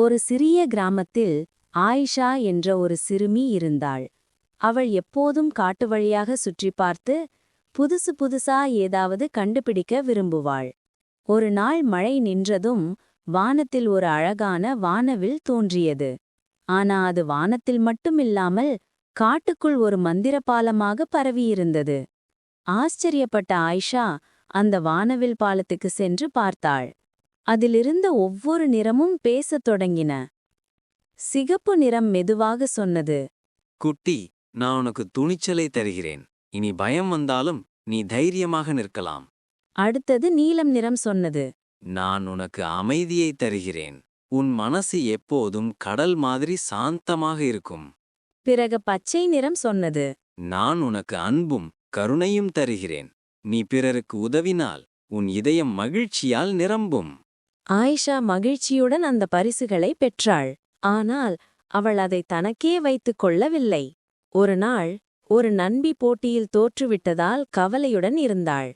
ஒரு சிறிய கிராமத்தில் ஆயிஷா என்ற ஒரு சிறுமி இருந்தாள். அவள் எப்போதும் காட்டு வழியாக சுற்றி பார்த்து புதுசு புதுசா ஏதாவது கண்டுபிடிக்க விரும்புவாள். ஒரு நாள் மழை நின்றதும் வானத்தில் ஒரு அழகான வானவில் தோன்றியது. ஆனா அது வானத்தில் மட்டுமில்லாமல் காட்டுக்குள் ஒரு மந்திர பாலமாக பரவியிருந்தது. ஆச்சரியப்பட்ட ஆயிஷா அந்த வானவில் பாலத்துக்கு சென்று பார்த்தாள். அதிலிருந்த ஒவ்வொரு நிறமும் பேசத் தொடங்கின. சிகப்பு நிறம் மெதுவாக சொன்னது. குட்டி நான் உனக்கு துணிச்சலை தருகிறேன். இனி பயம் வந்தாலும் நீ தைரியமாக நிற்கலாம். அடுத்தது நீலம் நிறம் சொன்னது. நான் உனக்கு அமைதியை தருகிறேன். உன் மனசு எப்போதும் கடல் மாதிரி சாந்தமாக இருக்கும். பிறகு பச்சை நிறம் சொன்னது. நான் உனக்கு அன்பும் கருணையும் தருகிறேன். நீ பிறருக்கு உதவினால் உன் இதயம் மகிழ்ச்சியால் நிரம்பும். ஆயிஷா மகிழ்ச்சியுடன் அந்த பரிசுகளை பெற்றாள். ஆனால் அவள் அதை தனக்கே வைத்துக் கொள்ளவில்லை. ஒரு நாள் ஒரு நண்பி போட்டியில் தோற்றுவிட்டதால் கவலையுடன் இருந்தாள்.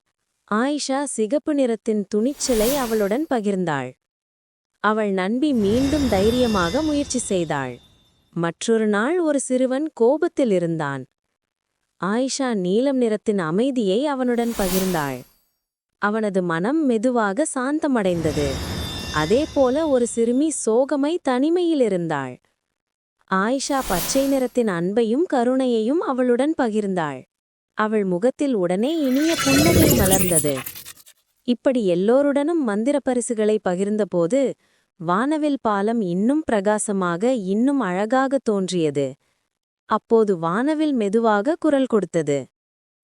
ஆயிஷா சிகப்பு நிறத்தின் துணிச்சலை அவளுடன் பகிர்ந்தாள். அவள் நண்பி மீண்டும் தைரியமாக முயற்சி செய்தாள். மற்றொரு நாள் ஒரு சிறுவன் கோபத்தில் இருந்தான். ஆயிஷா நீலம் நிறத்தின் அமைதியை அவனுடன் பகிர்ந்தாள். அவனது மனம் மெதுவாக சாந்தமடைந்தது. அதேபோல ஒரு சிறுமி சோகமை தனிமையில் இருந்தாள் ஆயிஷா பச்சை நிறத்தின் அன்பையும் கருணையையும் அவளுடன் பகிர்ந்தாள். அவள் முகத்தில் உடனே இனிய புன்னகை மலர்ந்தது. இப்படி எல்லோருடனும் மந்திர பரிசுகளை பகிர்ந்தபோது வானவில் பாலம் இன்னும் பிரகாசமாக இன்னும் அழகாக தோன்றியது. அப்போது வானவில் மெதுவாக குரல் கொடுத்தது.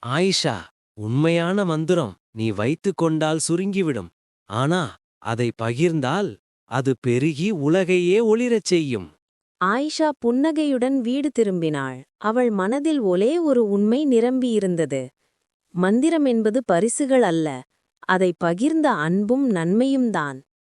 ஆயிஷா உண்மையான மந்திரம் நீ வைத்துக் கொண்டால் சுருங்கிவிடும். ஆனா அதை பகிர்ந்தால் அது பெருகி உலகையே ஒளிரச் செய்யும். ஆயிஷா புன்னகையுடன் வீடு திரும்பினாள். அவள் மனதில் ஒரே ஒரு உண்மை நிரம்பியிருந்தது மந்திரம் என்பது பரிசுகள் அல்ல. அதை பகிர்ந்த அன்பும் நன்மையும் தான்.